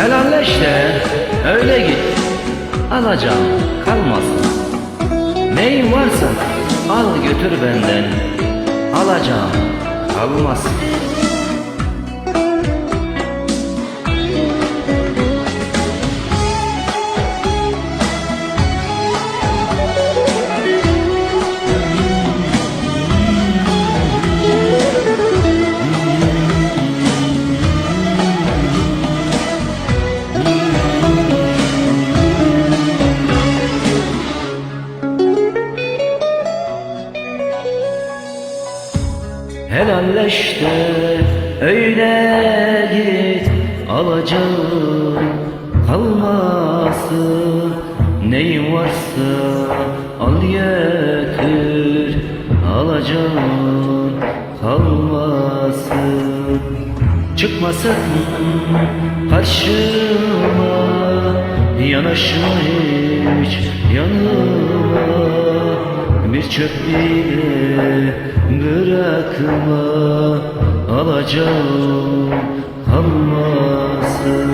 Helalleş de öyle git. Alacağım kalmasın Neyin varsa al götür benden. Alacağım kalmasın Helalleş öyle git Alacağım kalmasın Neyin varsa al getir Alacağım kalmasın Çıkma sakın karşıma Yanaşma hiç yanıma Bir çöp bile bırakma. Alacağım kalmasın.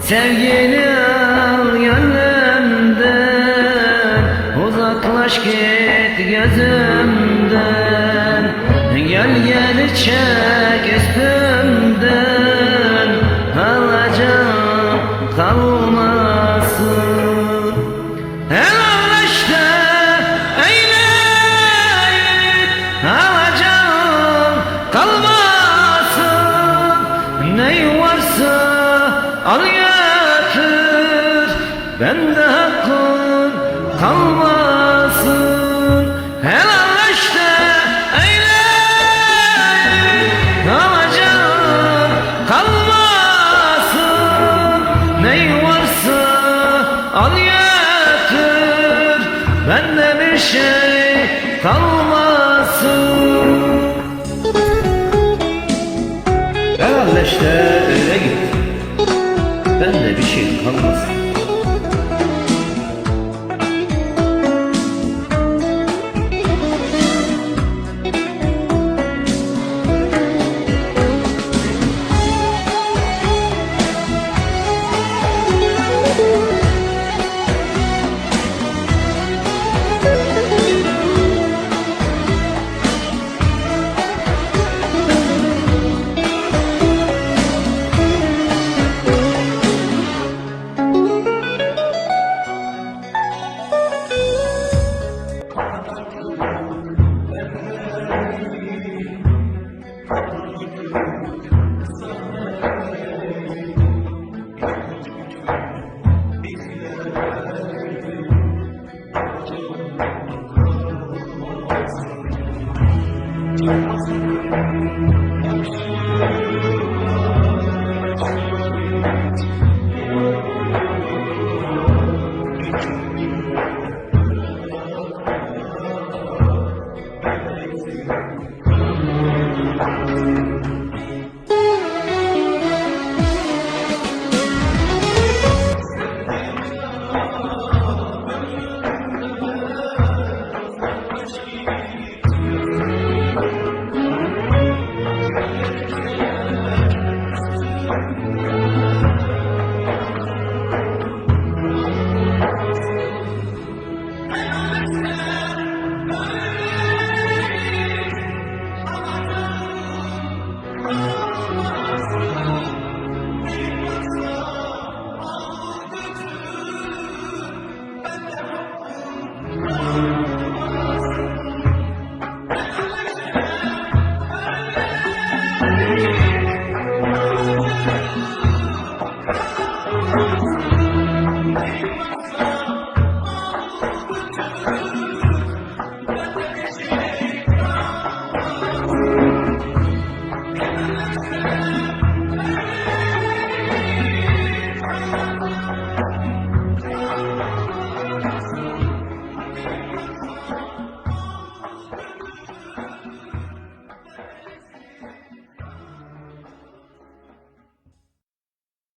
Sevgini al gönlümden Uzaklaş git gözümden. Gel gel çek Bende hakkın kalmasın. Helallaş da eyle. Alacağım kalmasın. Ney varsa al götür Bende bir şey kalmasın. Helalleş de öyle git. Bende bir şey kalmasın